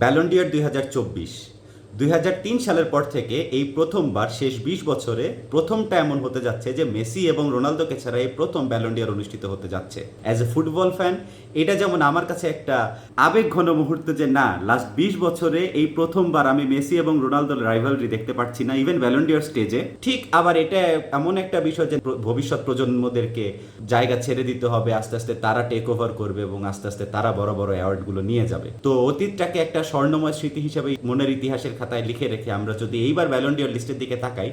ব্যালন্ডিয়ার দুই হাজার চব্বিশ। দুই হাজার তিন সালের পর থেকে এই প্রথমবার শেষ বিশ বছরে প্রথমটা এমন হতে যাচ্ছে যে মেসি এবং রোনালদোকে ছাড়া এই প্রথম ব্যালন্ডিয়ার অনুষ্ঠিত হতে যাচ্ছে। অ্যাজ এ ফুটবল ফ্যান এটা যেমন আমার কাছে একটা আবেগ ঘন মুহূর্ত যে না লাস্ট বিশ বছরে এই প্রথমবার আমি মেসি এবং রোনালদোর রাইভালরি দেখতে পাচ্ছি না ইভেন ব্যালন্ডিয়ার স্টেজে ঠিক আবার এটা এমন একটা বিষয় যে ভবিষ্যৎ প্রজন্মদেরকে জায়গা ছেড়ে দিতে হবে, আস্তে আস্তে তারা টেক ওভার করবে এবং আস্তে আস্তে তারা বড় বড় অ্যাওয়ার্ডগুলো নিয়ে যাবে। তো অতীতটাকে একটা স্বর্ণময় স্মৃতি হিসেবে মনের ইতিহাসের খাতায় লিখে রেখে আমরা যদি এইবার ব্যালন্ডিয়র লিস্টের দিকে তাকাই,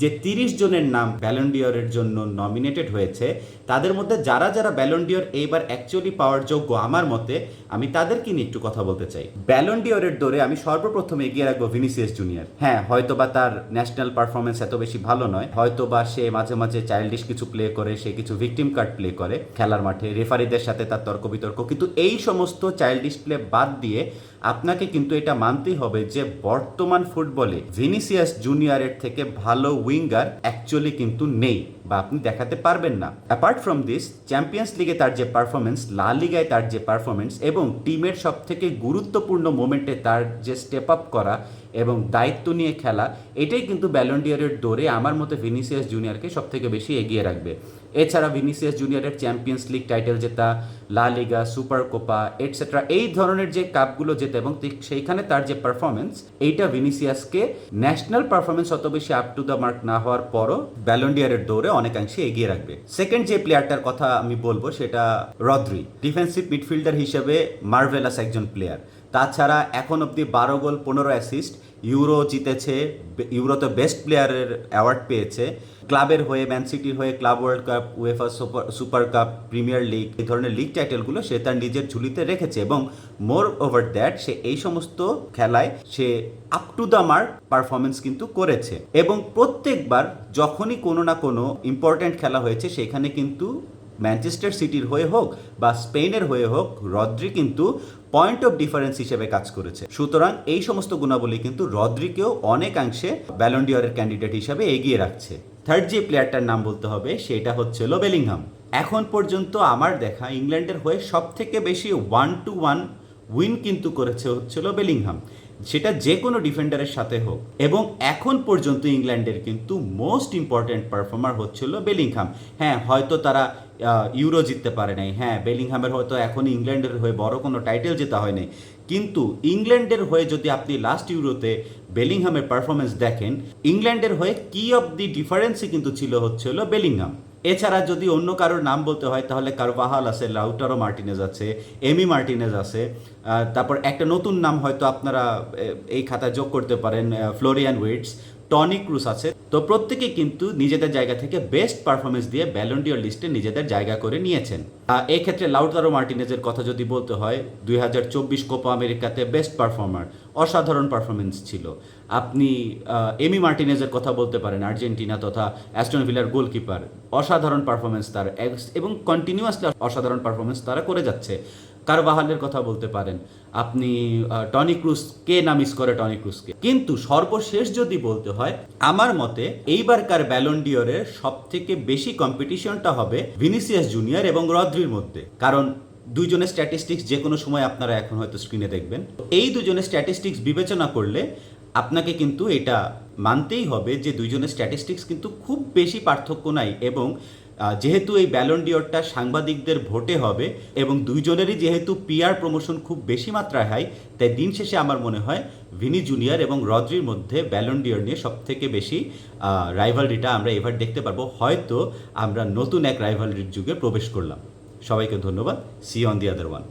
যে তিরিশ জনের নাম ব্যালন্ডিয়রের জন্য নমিনেটেড হয়েছে, তাদের মধ্যে যারা যারা ব্যালন্ডিয়র এইবার অ্যাকচুয়ালি পাওয়ার যোগ্য আমার মতে, আমি তাদেরকে নিয়ে একটু কথা বলতে চাই। ব্যালন্ডিয়রের দৌড়ে আমি সর্বপ্রথম এগিয়ে রাখব ভিনিসিয়াস জুনিয়র হ্যাঁ হয়তো বা তার ন্যাশনাল পারফরমেন্স এত বেশি ভালো নয় হয়তো বা সে মাঝে মাঝে চাইল্ডিশ কিছু প্লে করে, সে কিছু ভিকটিম কার্ড প্লে করে খেলার মাঠে রেফারিদের সাথে তার তর্ক বিতর্ক, কিন্তু এই সমস্ত চাইল্ডিশ প্লে বাদ দিয়ে আপনাকে কিন্তু এটা মানতেই হবে যে বর্তমান ফুটবলে ভিনিসিয়াস জুনিয়রের থেকে ভালো উইঙ্গার অ্যাকচুয়ালি কিন্তু নেই বা আপনি দেখাতে পারবেন না। অ্যাপার্ট ফ্রম দিস চ্যাম্পিয়ন্স লিগে তার যে পারফরমেন্স লা লিগায় তার যে পারফরমেন্স এবং টিমের সব থেকে গুরুত্বপূর্ণ মোমেন্টে তার যে স্টেপ আপ করা এবং দায়িত্ব নিয়ে খেলা, এটাই কিন্তু ব্যালন্ডিয়ারের দৌড়ে আমার মতে ভিনিসিয়াস জুনিয়রকে সব থেকে বেশি এগিয়ে রাখবে। এছাড়া ভিনিসিয়াস জুনিয়রের চ্যাম্পিয়ন্স লিগ টাইটেল জেতা লা লিগা সুপার কোপা এটসেট্রা এই ধরনের যে কাপগুলো জেতে এবং সেইখানে তার যে পারফরমেন্স এইটা ভিনিসিয়াসকে ন্যাশনাল পারফরমেন্স অত বেশি আপ টু দ্য মার্ক না হওয়ার পরও ব্যালন্ডিয়ারের দৌড়ে অনেকাংশে এগিয়ে রাখবে। সেকেন্ড যে প্লেয়ারটার কথা আমি বলব সেটা রদ্রি ডিফেন্সিভ মিডফিল্ডার হিসেবে মার্ভেলাস একজন প্লেয়ার তাছাড়া এখন অবধি বারো গোল, পনেরো অ্যাসিস্ট ইউরো জিতেছে বে- ইউরোতে বেস্ট প্লেয়ারের অ্যাওয়ার্ড পেয়েছে। ক্লাবের হয়ে ম্যান সিটির হয়ে, club World Cup UEFA super super cup Premier League এই ধরনের লিগ টাইটেলগুলো সে তার নিজের ঝুলিতে রেখেছে এবং মোর ওভার দ্যাট সে এই সমস্ত খেলায় সে up to the mark performance কিন্তু করেছে। এবং প্রত্যেকবার যখনই কোনো না কোনো ইম্পর্ট্যান্ট খেলা হয়েছে, সেখানে কিন্তু ম্যানচেস্টার সিটির হয়ে হোক বা স্পেনের হয়ে হোক রদ্রি কিন্তু পয়েন্ট অফ ডিফারেন্স হিসেবে কাজ করেছে। সুতরাং এই সমস্ত গুণাবলী কিন্তু রদ্রিকেও অনেকাংশে ব্যালন্ডিয়রের ক্যান্ডিডেট হিসাবে এগিয়ে রাখছে। থার্ড যে প্লেয়ারটার নাম বলতে হবে, সেটা হচ্ছে হচ্ছিল বেলিংহাম এখন পর্যন্ত আমার দেখা ইংল্যান্ডের হয়ে সব থেকে বেশি ওয়ান টু ওয়ান উইন কিন্তু করেছে হচ্ছিল বেলিংহাম সেটা যে কোনো ডিফেন্ডারের সাথে হোক। এবং এখন পর্যন্ত ইংল্যান্ডের কিন্তু মোস্ট ইম্পর্ট্যান্ট পারফর্মার হচ্ছিল বেলিংহাম হ্যাঁ হয়তো তারা ইউরো জিততে পারে নাই। হ্যাঁ বেলিংহামের হয়তো এখন ইংল্যান্ডের হয়ে বড় কোনো টাইটেল জেতা হয়নি কিন্তু ইংল্যান্ডের হয়ে যদি আপনি লাস্ট ইউরোতে বেলিংহামের পারফরমেন্স দেখেন, ইংল্যান্ডের হয়ে কি অফ দি ডিফারেন্সই কিন্তু ছিল হচ্ছিল বেলিংহাম এছাড়া যদি অন্য কারোর নাম বলতে হয়, তাহলে কারভাহাল আছে, লাউটারো মার্টিনেজ আছে, এমি মার্টিনেজ আছে তারপর একটা নতুন নাম হয়তো আপনারা এই খাতায় যোগ করতে পারেন ফ্লোরিয়ান উইটস টনি ক্রুস আছে। তো প্রত্যেকে কিন্তু নিজেদের জায়গা থেকে বেস্ট পারফরমেন্স দিয়ে ব্যালন্ডিয়র লিস্টে নিজেদের জায়গা করে নিয়েছেন। এই ক্ষেত্রে লাউটারো মার্টিনেজের কথা যদি বলতে হয়, দুই হাজার চব্বিশ কোপা আমেরিকাতে বেস্ট পারফর্মার, অসাধারণ পারফরমেন্স ছিল। আপনি এমি মার্টিনেজের কথা বলতে পারেন, আর্জেন্টিনা তথা অ্যাস্টন ভিলার গোলকিপার। অসাধারণ পারফরমেন্স তার এবং কন্টিনিউয়াসলি অসাধারণ পারফরমেন্স তারা করে যাচ্ছে। কারবাহালের কথা বলতে পারেন, আপনি টনি ক্রুজ কে না মিস করে টনি ক্রুজকে। কিন্তু সর্বশেষ যদি বলতে হয়, আমার মতে এইবারকার ব্যালন্ডিয়রের সব থেকে বেশি কম্পিটিশনটা হবে ভিনিসিয়াস জুনিয়র এবং রদ্রির মধ্যে। কারণ দুইজনের স্ট্যাটিস্টিক্স যে কোনো সময় আপনারা এখন হয়তো স্ক্রিনে দেখবেন। এই দুজনের স্ট্যাটিস্টিক্স বিবেচনা করলে আপনাকে কিন্তু এটা মানতেই হবে যে দুইজনের স্ট্যাটিস্টিক্স কিন্তু খুব বেশি পার্থক্য নাই এবং যেহেতু এই ব্যালন্ডিয়রটা সাংবাদিকদের ভোটে হবে এবং দুইজনেরই যেহেতু পিআর প্রমোশন খুব বেশি মাত্রায় হয় তাই দিন শেষে আমার মনে হয় ভিনি জুনিয়র এবং রদ্রির মধ্যে ব্যালন্ডিয়র নিয়ে সব থেকে বেশি রাইভালরিটা আমরা এবার দেখতে পারব। হয়তো আমরা নতুন এক রাইভালরির যুগে প্রবেশ করলাম। সবাইকে ধন্যবাদ। See on the other one